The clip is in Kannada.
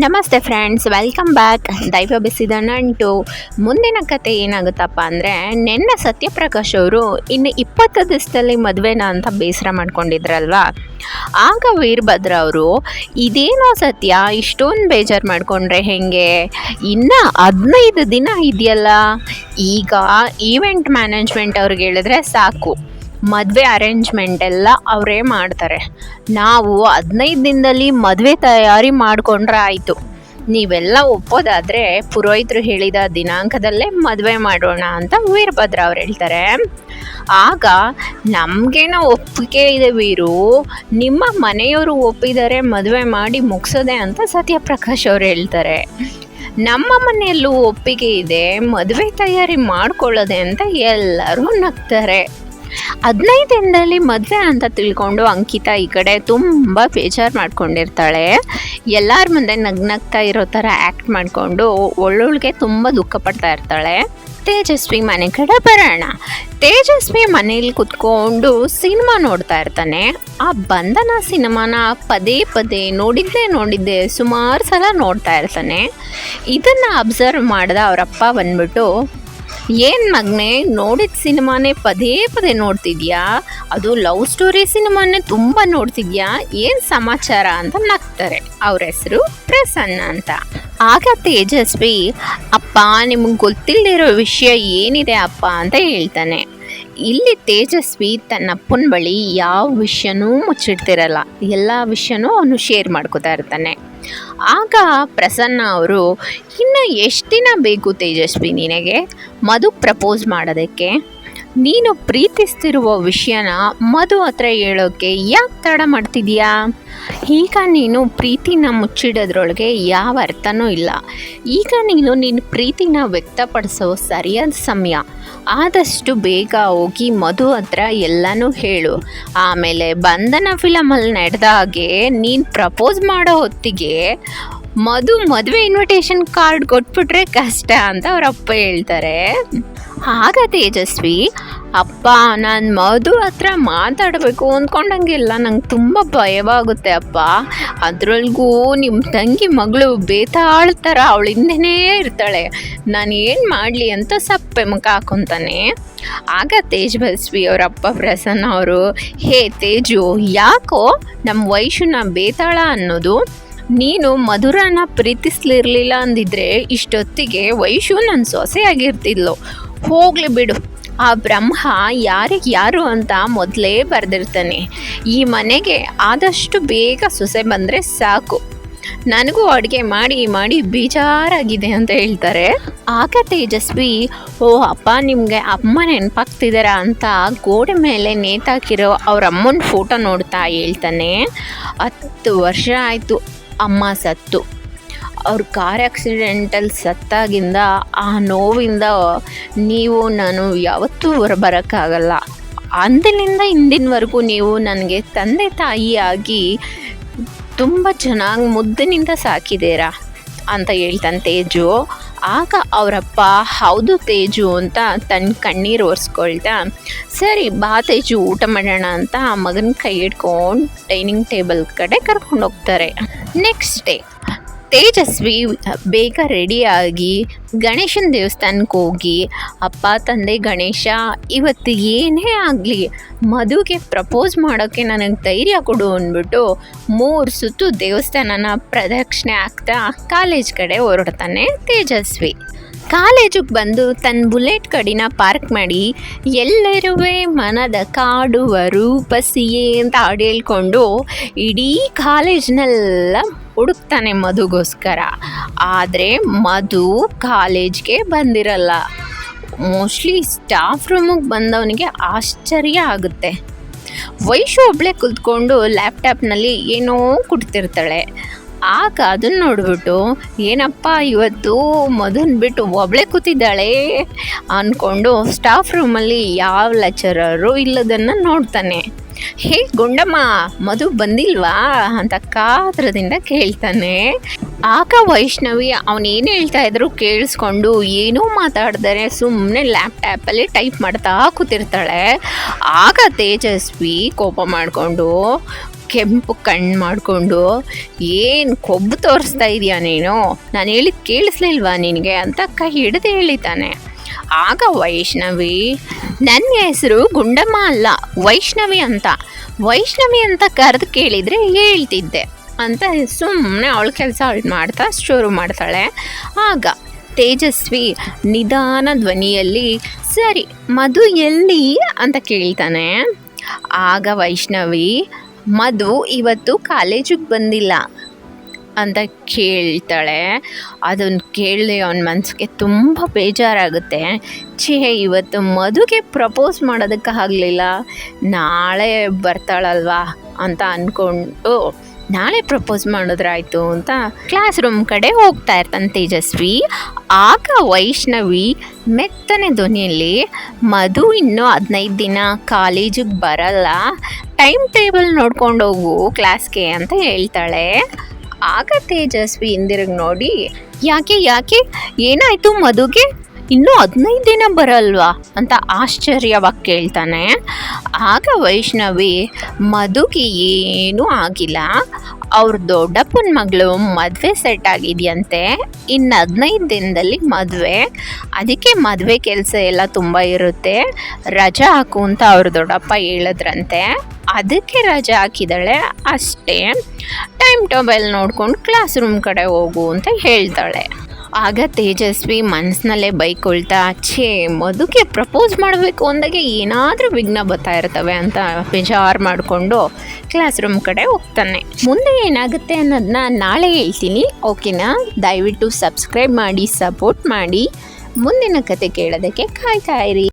ನಮಸ್ತೆ ಫ್ರೆಂಡ್ಸ್, ವೆಲ್ಕಮ್ ಬ್ಯಾಕ್. ದೈವ ಬೆಸಿದ ನಂಟು. ಮುಂದಿನ ಕತೆ ಏನಾಗುತ್ತಪ್ಪ ಅಂದರೆ, ನಿನ್ನೆ ಸತ್ಯಪ್ರಕಾಶ್ ಅವರು ಇನ್ನು ಇಪ್ಪತ್ತು ದಿವಸದಲ್ಲಿ ಮದುವೆನ ಅಂತ ಬೇಸರ ಮಾಡ್ಕೊಂಡಿದ್ರಲ್ವಾ? ಆಗ ವೀರಭದ್ರ ಅವರು, ಇದೇನೋ ಸತ್ಯ? ಇಷ್ಟೊಂದು ಬೇಜಾರು ಮಾಡಿಕೊಂಡ್ರೆ ಹೆಂಗೆ? ಇನ್ನು ಹದಿನೈದು ದಿನ ಇದೆಯಲ್ಲ? ಈಗ ಈವೆಂಟ್ ಮ್ಯಾನೇಜ್ಮೆಂಟ್ ಅವ್ರಿಗೆ ಹೇಳಿದ್ರೆ ಸಾಕು. ಮದುವೆ ಅರೇಂಜ್ಮೆಂಟ್ ಎಲ್ಲ ಅವರೇ ಮಾಡ್ತಾರೆ. ನಾವು ಹದಿನೈದು ದಿನದಲ್ಲಿ ಮದುವೆ ತಯಾರಿ ಮಾಡಿಕೊಂಡ್ರೆ ಆಯಿತು. ನೀವೆಲ್ಲ ಒಪ್ಪೋದಾದರೆ ಪುರೋಹಿತರು ಹೇಳಿದ ದಿನಾಂಕದಲ್ಲೇ ಮದುವೆ ಮಾಡೋಣ ಅಂತ ವೀರಭದ್ರ ಅವ್ರು ಹೇಳ್ತಾರೆ. ಆಗ ನಮಗೇನೋ ಒಪ್ಪಿಗೆ ಇದೆ ವೀರು. ನಿಮ್ಮ ಮನೆಯವರು ಒಪ್ಪಿದರೆ ಮದುವೆ ಮಾಡಿ ಮುಗಿಸೋದೆ ಅಂತ ಸತ್ಯಪ್ರಕಾಶ್ ಅವ್ರು ಹೇಳ್ತಾರೆ. ನಮ್ಮ ಮನೆಯಲ್ಲೂ ಒಪ್ಪಿಗೆ ಇದೆ, ಮದುವೆ ತಯಾರಿ ಮಾಡ್ಕೊಳ್ಳೋದೆ ಅಂತ ಎಲ್ಲರೂ ನಗ್ತಾರೆ. ಹದಿನೈದು ದಿನದಲ್ಲಿ ಮದುವೆ ಅಂತ ತಿಳ್ಕೊಂಡು ಅಂಕಿತಾ ಈ ಕಡೆ ತುಂಬ ಬೇಜಾರು ಮಾಡ್ಕೊಂಡಿರ್ತಾಳೆ. ಎಲ್ಲರ ಮುಂದೆ ನಗ್ನಗ್ತಾ ಇರೋ ಥರ ಆ್ಯಕ್ಟ್ ಮಾಡಿಕೊಂಡು ಒಳ್ಳೊಳ್ಗೆ ತುಂಬ ದುಃಖ ಪಡ್ತಾ ಇರ್ತಾಳೆ. ತೇಜಸ್ವಿ ಮನೆ ಕಡೆ ಬರೋಣ. ತೇಜಸ್ವಿ ಮನೇಲಿ ಕುತ್ಕೊಂಡು ಸಿನಿಮಾ ನೋಡ್ತಾ ಇರ್ತಾನೆ. ಆ ಬಂಧನ ಸಿನಿಮಾನ ಪದೇ ಪದೇ ನೋಡಿದ್ದೆ ನೋಡಿದ್ದೆ ಸುಮಾರು ಸಲ ನೋಡ್ತಾ ಇರ್ತಾನೆ. ಇದನ್ನು ಅಬ್ಸರ್ವ್ ಮಾಡಿದ ಅವರಪ್ಪ ಬಂದ್ಬಿಟ್ಟು ಏನು ಮಗ್ನೆ, ನೋಡಿದ ಸಿನಿಮಾನೇ ಪದೇ ಪದೇ ನೋಡ್ತಿದ್ಯಾ? ಅದು ಲವ್ ಸ್ಟೋರಿ ಸಿನಿಮಾನೇ ತುಂಬ ನೋಡ್ತಿದ್ಯಾ? ಏನು ಸಮಾಚಾರ ಅಂತ ನಗ್ತಾರೆ. ಅವ್ರ ಹೆಸರು ಪ್ರಸನ್ನ ಅಂತ. ಆಗ ತೇಜಸ್ವಿ ಅಪ್ಪ ನಿಮಗೆ ಗೊತ್ತಿಲ್ಲದಿರೋ ವಿಷಯ ಏನಿದೆ ಅಪ್ಪ ಅಂತ ಹೇಳ್ತಾನೆ. ಇಲ್ಲಿ ತೇಜಸ್ವಿ ತನ್ನ ಅಪ್ಪನ ಬಳಿ ಯಾವ ವಿಷಯನೂ ಮುಚ್ಚಿಡ್ತಿರಲ್ಲ. ಎಲ್ಲ ವಿಷಯನೂ ಅವನು ಶೇರ್ ಮಾಡ್ಕೋತಾ ಇರ್ತಾನೆ. ಆಗ ಪ್ರಸನ್ನ ಅವರು ಇನ್ನು ಎಷ್ಟು ದಿನ ಬೇಕು ತೇಜಸ್ವಿ ನಿನಗೆ? ಮಧು ಪ್ರಪೋಸ್ ಮಾಡೋದಕ್ಕೆ? ನೀನು ಪ್ರೀತಿಸ್ತಿರುವ ವಿಷಯನ ಮಧು ಹತ್ರ ಹೇಳೋಕ್ಕೆ ಯಾಕೆ ತಡ ಮಾಡ್ತಿದ್ಯಾ? ಈಗ ನೀನು ಪ್ರೀತಿನ ಮುಚ್ಚಿಡೋದ್ರೊಳಗೆ ಯಾವ ಅರ್ಥನೂ ಇಲ್ಲ. ಈಗ ನೀನು ನಿನ್ನ ಪ್ರೀತಿನ ವ್ಯಕ್ತಪಡಿಸೋ ಸರಿಯಾದ ಸಮಯ. ಆದಷ್ಟು ಬೇಗ ಹೋಗಿ ಮಧು ಹತ್ರ ಎಲ್ಲನೂ ಹೇಳು. ಆಮೇಲೆ ಬಂಧನ ಫಿಲಮಲ್ಲಿ ನಡೆದ ಹಾಗೆ ನೀನು ಪ್ರಪೋಸ್ ಮಾಡೋ ಹೊತ್ತಿಗೆ ಮಧು ಮದುವೆ ಇನ್ವಿಟೇಷನ್ ಕಾರ್ಡ್ ಕೊಟ್ಬಿಟ್ರೆ ಕಷ್ಟ ಅಂತ ಅವರಪ್ಪ ಹೇಳ್ತಾರೆ. ಆಗ ತೇಜಸ್ವಿ, ಅಪ್ಪ ನಾನು ಮಧು ಹತ್ರ ಮಾತಾಡಬೇಕು ಅಂದ್ಕೊಂಡಂಗಿಲ್ಲ ನಂಗೆ ತುಂಬ ಭಯವಾಗುತ್ತೆ ಅಪ್ಪ. ಅದರೊಳಗೂ ನಿಮ್ಮ ತಂಗಿ ಮಗಳು ಬೇತಾಳ ಥರ ಅವಳ ಹಿಂದೆನೇ ಇರ್ತಾಳೆ. ನಾನು ಏನು ಮಾಡಲಿ ಅಂತ ಸಪ್ಪೆ ಮುಖ ಹಾಕೊತಾನೆ. ಆಗ ತೇಜಸ್ವಿ ಅವರ ಅಪ್ಪ ಪ್ರಸನ್ನ ಅವರು, ಹೇ ತೇಜು, ಯಾಕೋ ನಮ್ಮ ವಯಸ್ಸನ್ನ ಬೇತಾಳ ಅನ್ನೋದು? ನೀನು ಮಧುರನ ಪ್ರೀತಿಸ್ಲಿರ್ಲಿಲ್ಲ ಅಂದಿದ್ರೆ ಇಷ್ಟೊತ್ತಿಗೆ ವೈಶು ನನ್ನ ಸೊಸೆಯಾಗಿರ್ತಿದ್ಲು. ಹೋಗ್ಲಿ ಬಿಡು. ಆ ಬ್ರಹ್ಮ ಯಾರಿಗೆ ಯಾರು ಅಂತ ಮೊದಲೇ ಬರೆದಿರ್ತಾನೆ. ಈ ಮನೆಗೆ ಆದಷ್ಟು ಬೇಗ ಸೊಸೆ ಬಂದರೆ ಸಾಕು. ನನಗೂ ಅಡುಗೆ ಮಾಡಿ ಮಾಡಿ ಬೇಜಾರಾಗಿದೆ ಅಂತ ಹೇಳ್ತಾರೆ. ಆಗ ತೇಜಸ್ವಿ, ಓ ಅಪ್ಪ, ನಿಮಗೆ ಅಮ್ಮ ನೆನಪಾಗ್ತಿದ್ದಾರಾ ಅಂತ ಗೋಡೆ ಮೇಲೆ ನೇತಾಕಿರೋ ಅವ್ರ ಅಮ್ಮನ ಫೋಟೋ ನೋಡ್ತಾ ಹೇಳ್ತಾನೆ. ಹತ್ತು ವರ್ಷ ಆಯಿತು, ಅಮ್ಮ ಸತ್ತು. ಅವ್ರ ಕಾರ್ ಆಕ್ಸಿಡೆಂಟಲ್ಲಿ ಸತ್ತಾಗಿಂದ ಆ ನೋವಿಂದ ನೀವು ನಾನು ಯಾವತ್ತೂ ಹೊರಬರೋಕ್ಕಾಗಲ್ಲ. ಅಂದಿನಿಂದ ಹಿಂದಿನವರೆಗೂ ನೀವು ನನಗೆ ತಂದೆ ತಾಯಿಯಾಗಿ ತುಂಬ ಚೆನ್ನಾಗಿ ಮುದ್ದಿನಿಂದ ಸಾಕಿದ್ದೀರಾ? ಅಂತ ಹೇಳ್ತಾನೆ ತೇಜು. ಆಗ ಅವರಪ್ಪ, ಹೌದು ತೇಜು ಅಂತ ತನ್ನ ಕಣ್ಣೀರು ಒರೆಸ್ಕೊಳ್ತಾ, ಸರಿ ಬಾ ತೇಜು, ಊಟ ಮಾಡೋಣ ಅಂತ ಆ ಮಗನ ಕೈ ಹಿಡ್ಕೊಂಡು ಡೈನಿಂಗ್ ಟೇಬಲ್ ಕಡೆ ಕರ್ಕೊಂಡು ಹೋಗ್ತಾರೆ ನೆಕ್ಸ್ಟ್ ಡೇ ತೇಜಸ್ವಿ, ಬೇಗ ರೆಡಿಯಾಗಿ ಗಣೇಶನ ದೇವಸ್ಥಾನಕ್ಕೆ ಹೋಗಿ, ಅಪ್ಪ, ತಂದೆ, ಗಣೇಶ, ಇವತ್ತು ಏನೇ ಆಗಲಿ ಮಧುಗೆ ಪ್ರಪೋಸ್ ಮಾಡೋಕ್ಕೆ ನನಗೆ ಧೈರ್ಯ ಕೊಡು ಅಂದ್ಬಿಟ್ಟು ಮೂರು ಸುತ್ತು ದೇವಸ್ಥಾನನ ಪ್ರದಕ್ಷಿಣೆ ಆಗ್ತಾ ಕಾಲೇಜ್ ಕಡೆ ಹೊರಡ್ತಾನೆ ತೇಜಸ್ವಿ. ಕಾಲೇಜಿಗೆ ಬಂದು ತನ್ನ ಬುಲೆಟ್ ಕಡಿನ ಪಾರ್ಕ್ ಮಾಡಿ ಎಲ್ಲರುವೆ ಮನದ ಕಾಡುವ ರೂಪಸಿಯೇ ಅಂತ ಹಾಡು ಹೇಳ್ಕೊಂಡು ಇಡೀ ಕಾಲೇಜ್ನೆಲ್ಲ ಹುಡುಕ್ತಾನೆ ಮಧುಗೋಸ್ಕರ. ಆದರೆ ಮಧು ಕಾಲೇಜ್ಗೆ ಬಂದಿರಲ್ಲ. ಮೋಸ್ಟ್ಲಿ ಸ್ಟಾಫ್ ರೂಮಿಗೆ ಬಂದವನಿಗೆ ಆಶ್ಚರ್ಯ ಆಗುತ್ತೆ. ವೈಶು ಒಬ್ಳೆ ಕುತ್ಕೊಂಡು ಲ್ಯಾಪ್ಟಾಪ್ನಲ್ಲಿ ಏನೋ ಕುಡ್ತಿರ್ತಾಳೆ. ಆಗ ಅದನ್ನ ನೋಡ್ಬಿಟ್ಟು, ಏನಪ್ಪ ಇವತ್ತು ಮಧುನ್ ಬಿಟ್ಟು ಒಬ್ಳೆ ಕೂತಿದ್ದಾಳೆ? ಅಂದ್ಕೊಂಡು ಸ್ಟಾಫ್ ರೂಮಲ್ಲಿ ಯಾವ ಲೆಕ್ಚರರು ಇಲ್ಲದನ್ನು ನೋಡ್ತಾನೆ. ಹೇ ಗುಂಡಮ್ಮ, ಮಧು ಬಂದಿಲ್ವಾ? ಅಂತ ಕಾತ್ರದಿಂದ ಕೇಳ್ತಾನೆ. ಆಗ ವೈಷ್ಣವಿ ಅವನೇನು ಹೇಳ್ತಾ ಇದ್ರು ಕೇಳಿಸ್ಕೊಂಡು ಏನೂ ಮಾತಾಡ್ದರೆ ಸುಮ್ಮನೆ ಲ್ಯಾಪ್ಟಾಪಲ್ಲಿ ಟೈಪ್ ಮಾಡ್ತಾ ಕೂತಿರ್ತಾಳೆ. ಆಗ ತೇಜಸ್ವಿ ಕೋಪ ಮಾಡಿಕೊಂಡು, ಕೆಂಪು ಕಣ್ಣು ಮಾಡಿಕೊಂಡು, ಏನು ಕೊಬ್ಬು ತೋರಿಸ್ತಾ ಇದೆಯಾ ನೀನು? ನಾನು ಹೇಳಿದ ಕೇಳಿಸ್ಲಿಲ್ವಾ ನಿನಗೆ? ಅಂತ ಕೈ ಹಿಡಿದು ಹೇಳಿತಾನೆ ಆಗ ವೈಷ್ಣವಿ, ನನ್ನ ಹೆಸರು ಗುಂಡಮ್ಮ ಅಲ್ಲ, ವೈಷ್ಣವಿ ಅಂತ. ವೈಷ್ಣವಿ ಅಂತ ಕರೆದು ಕೇಳಿದರೆ ಹೇಳ್ತಿದ್ದೆ ಅಂತ ಸುಮ್ಮನೆ ಅವಳು ಕೆಲಸ ಅವಳು ಮಾಡ್ತಾ ಶುರು ಮಾಡ್ತಾಳೆ. ಆಗ ತೇಜಸ್ವಿ ನಿಧಾನ ಧ್ವನಿಯಲ್ಲಿ, ಸರಿ, ಮಧು ಎಲ್ಲಿ? ಅಂತ ಕೇಳ್ತಾನೆ. ಆಗ ವೈಷ್ಣವಿ, ಮಧು ಇವತ್ತು ಕಾಲೇಜಿಗೆ ಬಂದಿಲ್ಲ. ಅಂತ ಕೇಳ್ತಾಳೆ. ಅದನ್ನ ಕೇಳಿ ಅವನ ಮನಸ್ಸಿಗೆ ತುಂಬ ಬೇಜಾರಾಗುತ್ತೆ. ಛೇ, ಇವತ್ತು ಮಧುಗೆ ಪ್ರಪೋಸ್ ಮಾಡೋದಕ್ಕೆ ಆಗಲಿಲ್ಲ. ನಾಳೆ ಬರ್ತಾಳಲ್ವಾ ಅಂತ ಅಂದ್ಕೊಂಡು ನಾಳೆ ಪ್ರಪೋಸ್ ಮಾಡಿದ್ರಾಯ್ತು ಅಂತ ಕ್ಲಾಸ್ ರೂಮ್ ಕಡೆ ಹೋಗ್ತಾ ಇರ್ತಾನೆ ತೇಜಸ್ವಿ. ಆಗ ವೈಷ್ಣವಿ ಮೆತ್ತನೆ ಧ್ವನಿಯಲ್ಲಿ, ಮಧು ಇನ್ನೂ ಹದಿನೈದು ದಿನ ಕಾಲೇಜಿಗೆ ಬರಲ್ಲ, ಟೈಮ್ ಟೇಬಲ್ ನೋಡ್ಕೊಂಡು ಹೋಗು ಕ್ಲಾಸ್ಗೆ ಅಂತ ಹೇಳ್ತಾಳೆ. ಆಗ ತೇಜಸ್ವಿ ಹಿಂದಿರುಗಿ ನೋಡಿ, ಯಾಕೆ ಯಾಕೆ? ಏನಾಯ್ತು ಮಧುಗೆ? ಇನ್ನೂ ಹದಿನೈದು ದಿನ ಬರಲ್ವಾ? ಅಂತ ಆಶ್ಚರ್ಯವಾಗಿ ಕೇಳ್ತಾನೆ. ಆಗ ವೈಷ್ಣವಿ, ಮಧುಗೆ ಏನೂ ಆಗಿಲ್ಲ. ಅವ್ರ ದೊಡ್ಡಪ್ಪನ ಮಗಳು ಮದುವೆ ಸೆಟ್ ಆಗಿದೆಯಂತೆ. ಇನ್ನು ಹದಿನೈದು ದಿನದಲ್ಲಿ ಮದುವೆ. ಅದಕ್ಕೆ ಮದುವೆ ಕೆಲಸ ಎಲ್ಲ ತುಂಬ ಇರುತ್ತೆ. ರಜಾ ಹಾಕು ಅಂತ ಅವ್ರ ದೊಡ್ಡಪ್ಪ ಹೇಳಿದ್ರಂತೆ. ಅದಕ್ಕೆ ರಜೆ ಹಾಕಿದಾಳೆ ಅಷ್ಟೇ. ಟೈಮ್ ಟೇಬಲ್ ನೋಡ್ಕೊಂಡು ಕ್ಲಾಸ್ ರೂಮ್ ಕಡೆ ಹೋಗು ಅಂತ ಹೇಳ್ತಾಳೆ. ಆಗ ತೇಜಸ್ವಿ ಮನಸ್ಸಿನಲ್ಲೇ ಬೈಕೊಳ್ತಾ, ಛೇ, ಮದುಕೆ ಪ್ರಪೋಸ್ ಮಾಡಬೇಕು ಅಂದಾಗೆ ಏನಾದರೂ ವಿಘ್ನ ಬರ್ತಾ ಇರ್ತವೆ ಅಂತ ಬೇಜಾರು ಮಾಡಿಕೊಂಡು ಕ್ಲಾಸ್ ರೂಮ್ ಕಡೆ ಹೋಗ್ತಾನೆ. ಮುಂದೆ ಏನಾಗುತ್ತೆ ಅನ್ನೋದನ್ನ ನಾಳೆ ಹೇಳ್ತೀನಿ, ಓಕೆನಾ? ದಯವಿಟ್ಟು ಸಬ್ಸ್ಕ್ರೈಬ್ ಮಾಡಿ ಸಪೋರ್ಟ್ ಮಾಡಿ. ಮುಂದಿನ ಕತೆ ಕೇಳೋದಕ್ಕೆ ಕಾಯ್ತಾ ಇರಿ.